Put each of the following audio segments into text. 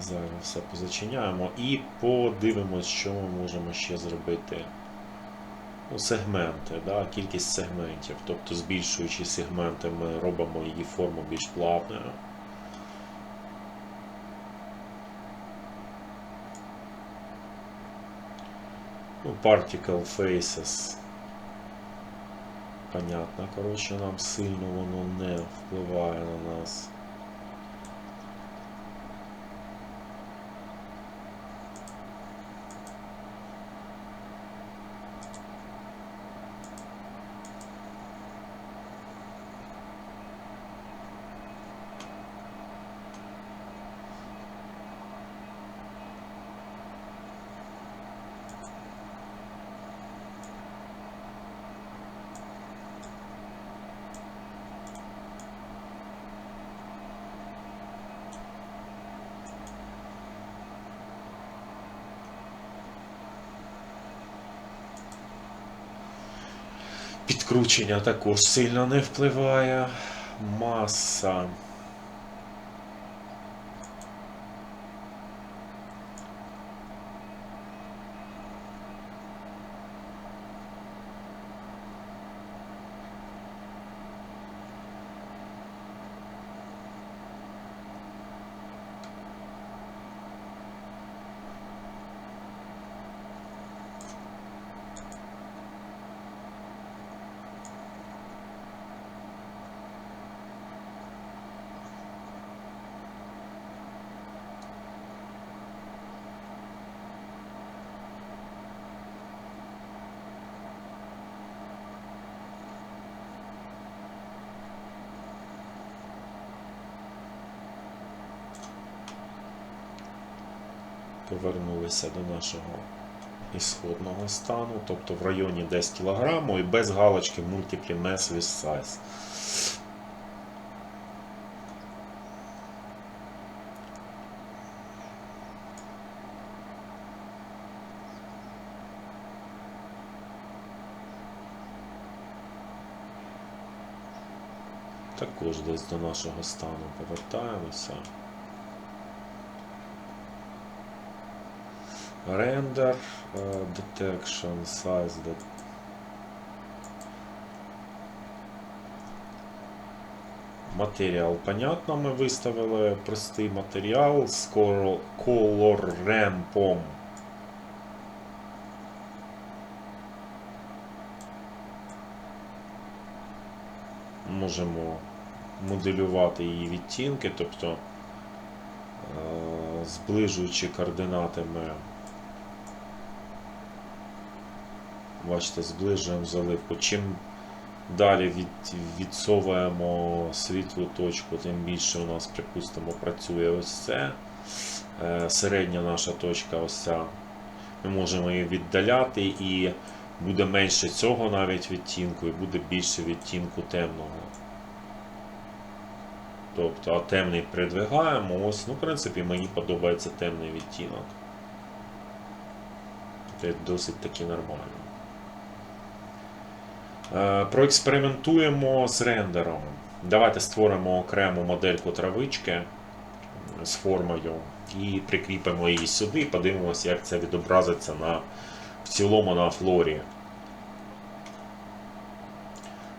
Зайве все позачиняємо і подивимось, що ми можемо ще зробити. Ну, сегменти, да? кількість сегментів. Тобто, збільшуючи сегменти, ми робимо її форму більш плавною. Ну, particle faces. Понятно, коротше, нам сильно воно не впливає на нас. Підкручення також сильно не впливає. Маса. Повернулися до нашого ісходного стану, тобто в районі 10 кг і без галочки Multiply Mass with Size. Також десь до нашого стану повертаємося. Render, е, Detection, Size, Матеріал, понятно, ми виставили простий матеріал з color- rampом. Можемо моделювати її відтінки, тобто е, зближуючи координати ми Бачите, зближуємо заливку. Чим далі від, відсовуємо світлу точку, тим більше у нас, припустимо, працює ось це. Е, середня наша точка ось ця. Ми можемо її віддаляти і буде менше цього навіть відтінку, і буде більше відтінку темного. Тобто, а темний придвигаємо. Ось, ну, в принципі, мені подобається темний відтінок. Це досить таки нормально. Е, Проекспериментуємо з рендером. Давайте створимо окрему модельку травички е, з формою і прикріпимо її сюди, подивимося, як це відобразиться на, в цілому на флорі.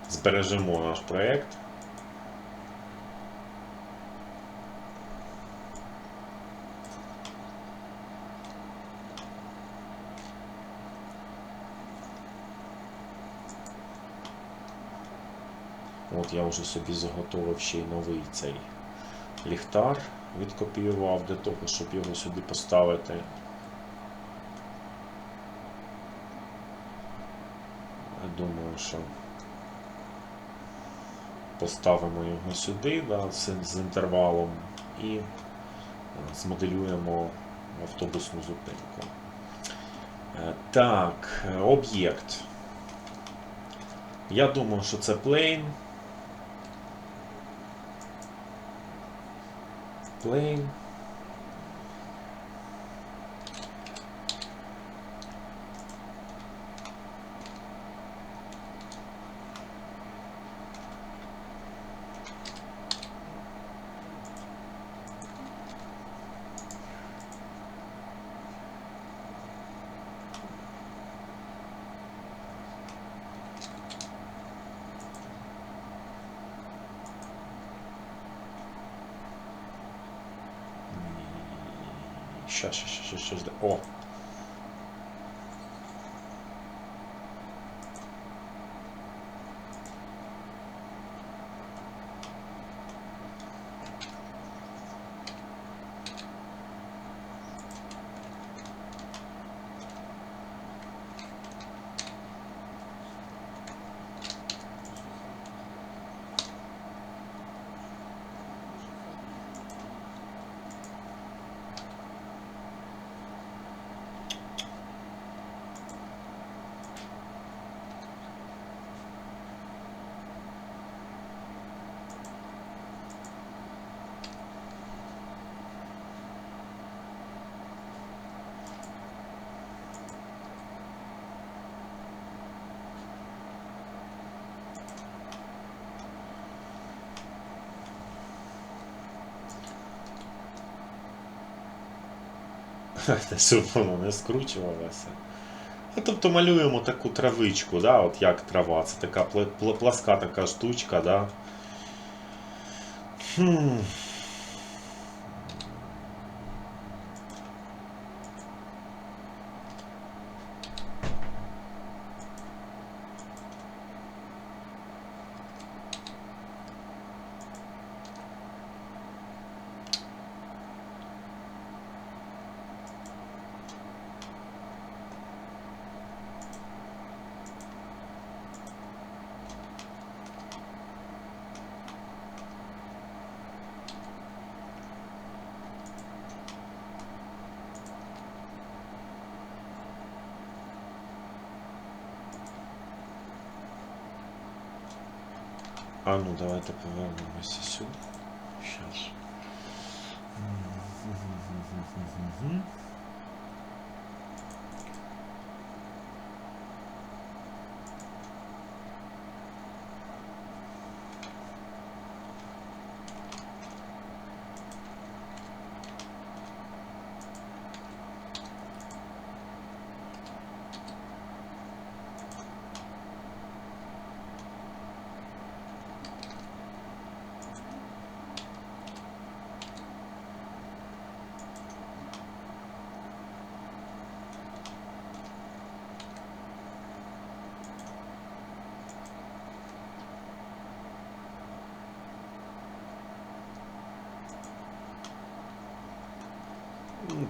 Збережемо наш проєкт. От я вже собі заготовив ще й новий цей ліхтар, відкопіював для того, щоб його сюди поставити. Думаю, що поставимо його сюди да, з, інтервалом і е, змоделюємо автобусну зупинку. Е, Так, е, об'єкт. Я думаю, що це plane. Lane. Ща, ща, ща, ща, ща. О! Щоб воно не скручувалося. Ну, тобто малюємо таку травичку, да, от як трава. Це така пла- пла- пласка така штучка, да. Хм. А ну давайте повернемося сюди. Щас.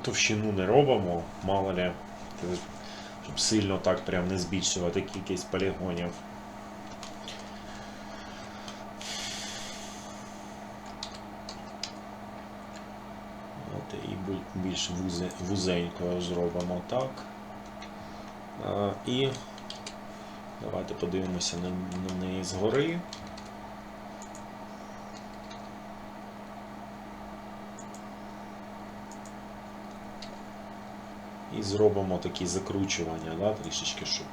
Товщину не робимо, мало ли, щоб сильно так прям не збільшувати кількість полігонів. От, і більш вузе, вузенькою зробимо так. А, і давайте подивимося на неї згори. Зробимо такі закручування, да, трішечки, щоб.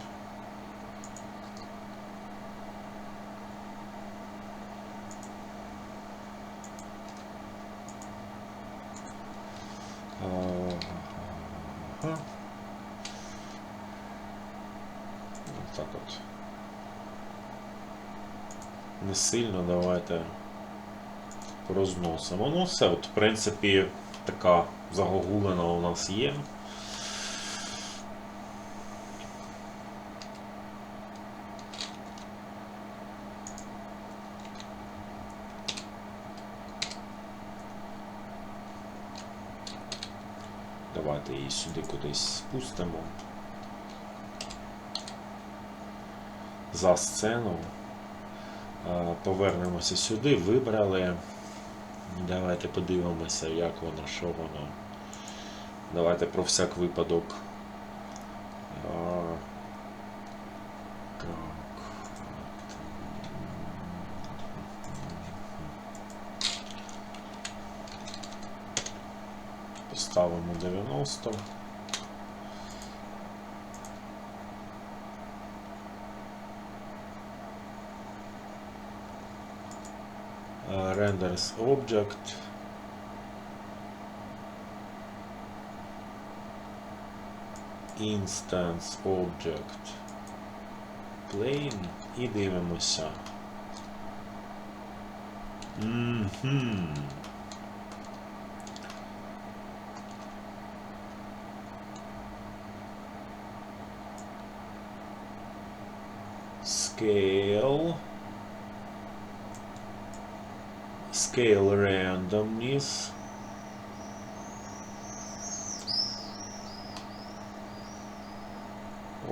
Так от. Не сильно давайте розносимо. Ну, все, от, в принципі, така загогулина у нас є. Давайте її сюди кудись спустимо. За сцену. Повернемося сюди, вибрали. Давайте подивимося, як воно, що воно. Давайте про всяк випадок. Поставимо 90. Uh, renders object. Instance object plane і дивимося. Мгм. Scale. Scale randomness.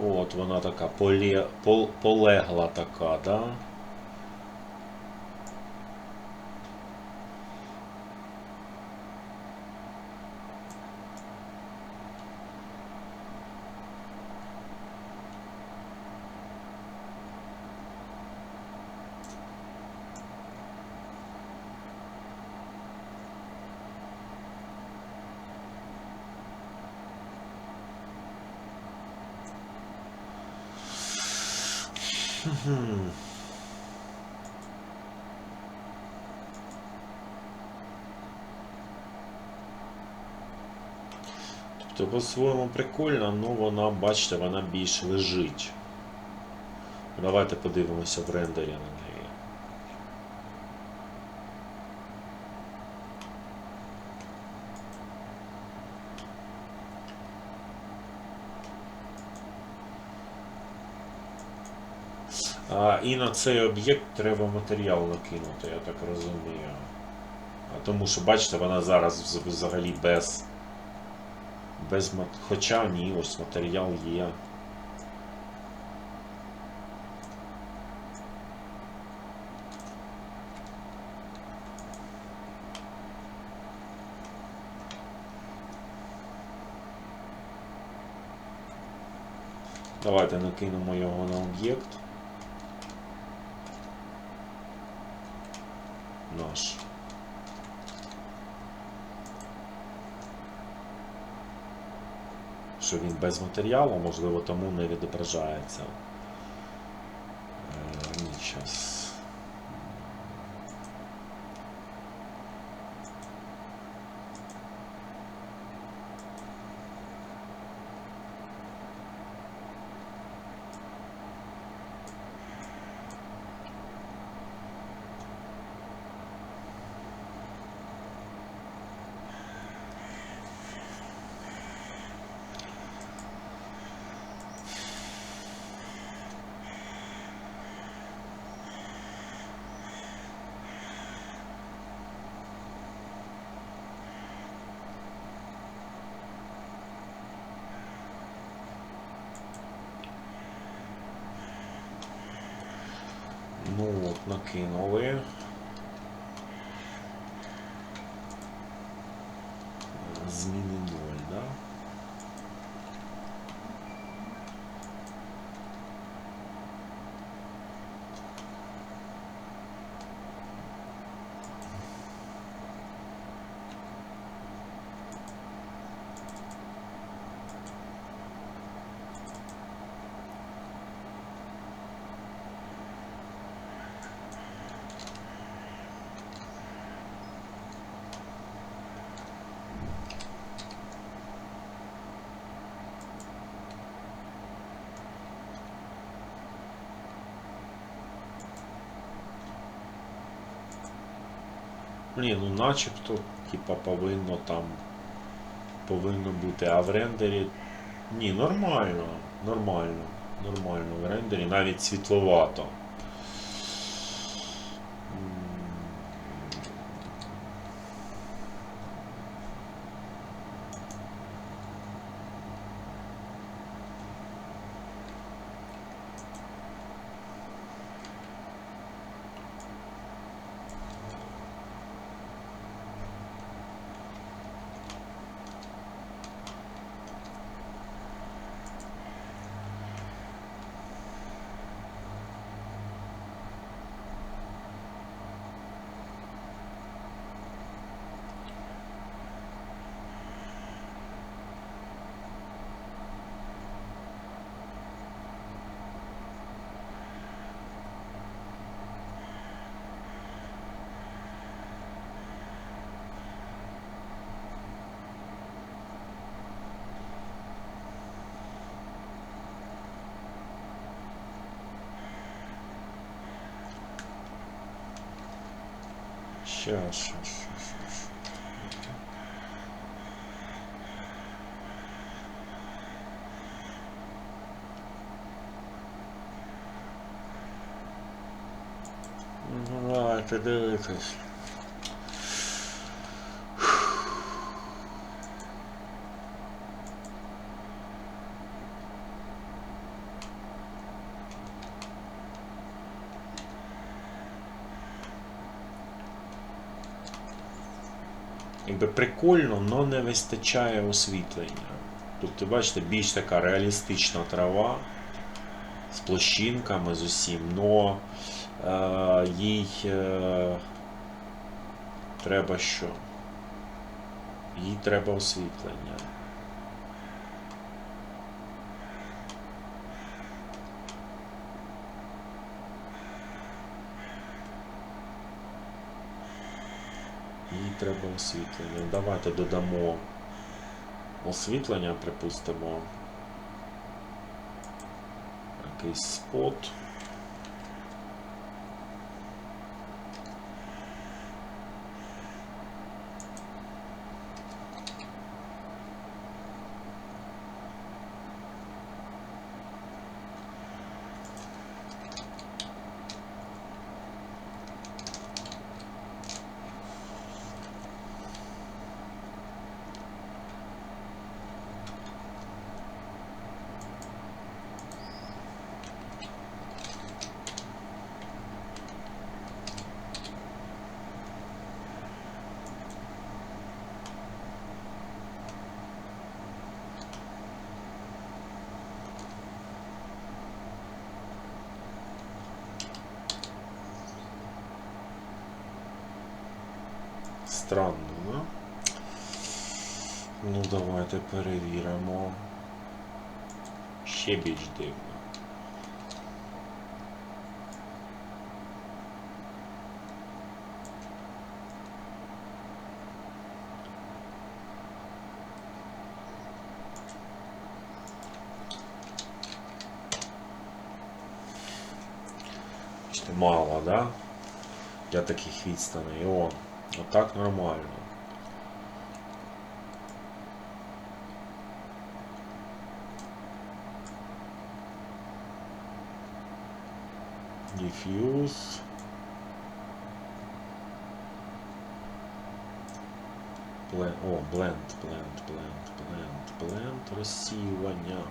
От вона така поле, пол, полегла така, да? Мгм. Тобто по-своєму прикольно, але вона, бачите, вона більш лежить. Давайте подивимося в рендері. А, і на цей об'єкт треба матеріал накинути, я так розумію. А тому що, бачите, вона зараз взагалі без. без. Хоча ні, ось матеріал є. Давайте накинемо його на об'єкт. Наш. Що він без матеріалу, можливо, тому не відображається. Е, ні, щас. Ну от, накинули. Ні, ну начебто, типа, повинно там повинно бути, а в рендері. Ні, нормально, нормально, нормально в рендері, навіть світловато. Сейчас, сейчас, сейчас, сейчас. Ну, Давайте дивитись. Прикольно, але не вистачає освітлення. Тобто, бачите, більш така реалістична трава з площинками з усім, но е, їй е, треба що? Їй треба освітлення. Їй треба освітлення. Давайте додамо освітлення, припустимо. Якийсь спот. Странно, да? Ну, давайте перевіримо. Ще більш дивно. Мало, да? Для таких відстаней. О, отак нормально. Diffuse. Blend, о, blend, blend, blend, blend, blend, розсіювання.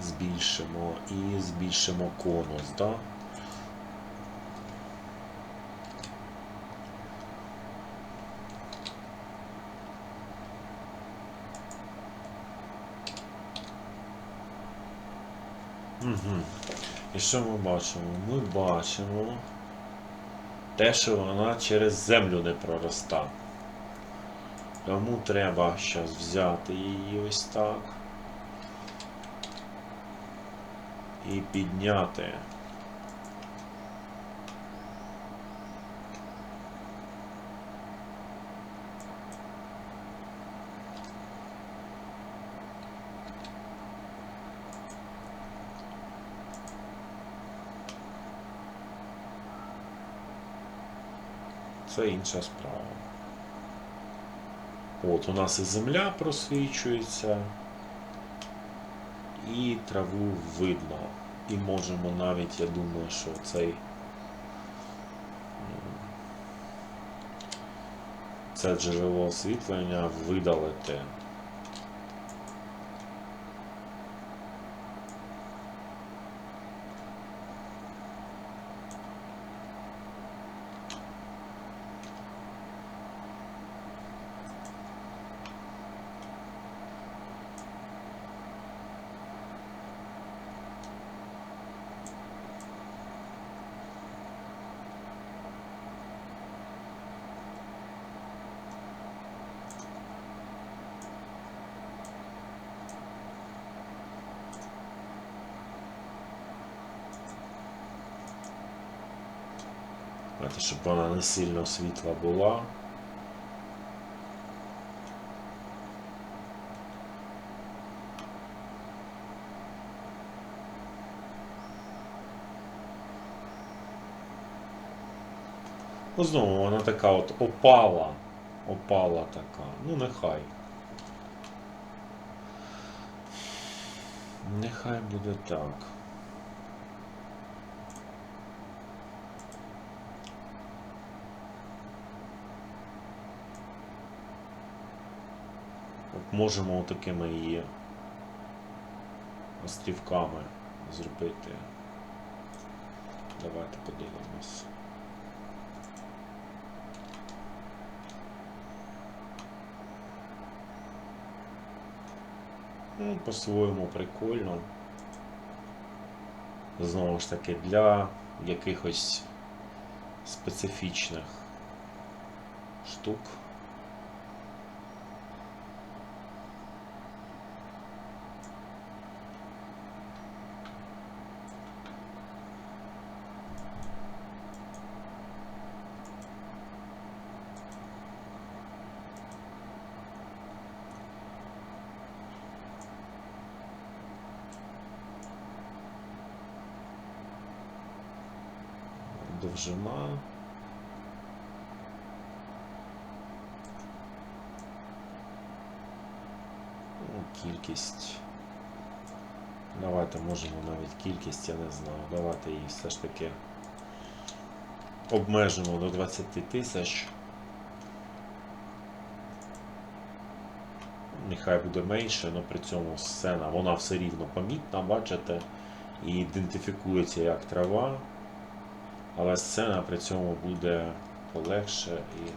Збільшимо і збільшимо конус, да? І що ми бачимо? Ми бачимо те, що вона через землю не пророста. Тому треба зараз взяти її ось так. І підняти. Це інша справа. От у нас і земля просвічується, і траву видно. І можемо навіть, я думаю, що цей це джерело освітлення видалити. Давайте, щоб вона не сильно світла була. Ну, знову вона така от опала. Опала така. Ну, нехай. Нехай буде так. Можемо такими її острівками зробити. Давайте подивимось. Ну, по-своєму прикольно. Знову ж таки, для якихось специфічних штук. Довжина. Ну, кількість. Давайте можемо навіть кількість, я не знаю. Давайте її все ж таки обмежимо до 20 тисяч. Нехай буде менше, але при цьому сцена, вона все рівно помітна, бачите, і ідентифікується як трава, але сцена при цьому буде полегше і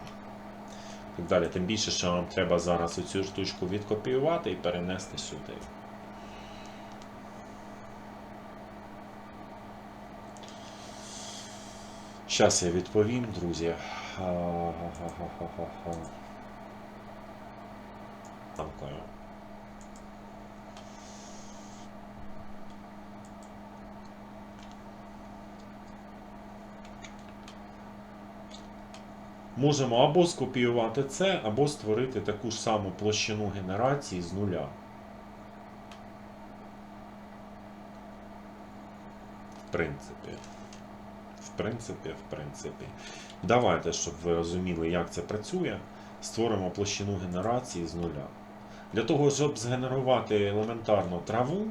так далі. Тим більше, що нам треба зараз оцю штучку відкопіювати і перенести сюди. Зараз я відповім, друзі. Ха-ха-ха-ха-ха-ха. Дякую. Можемо або скопіювати це, або створити таку ж саму площину генерації з нуля. В принципі. В принципі, в принципі. Давайте, щоб ви розуміли, як це працює, створимо площину генерації з нуля. Для того, щоб згенерувати елементарно траву.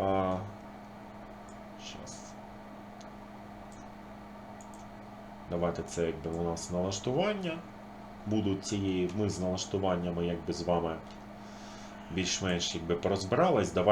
А, щас. Давайте це якби у нас налаштування. Будуть ці, ми з налаштуваннями якби з вами більш-менш якби порозбирались. Давайте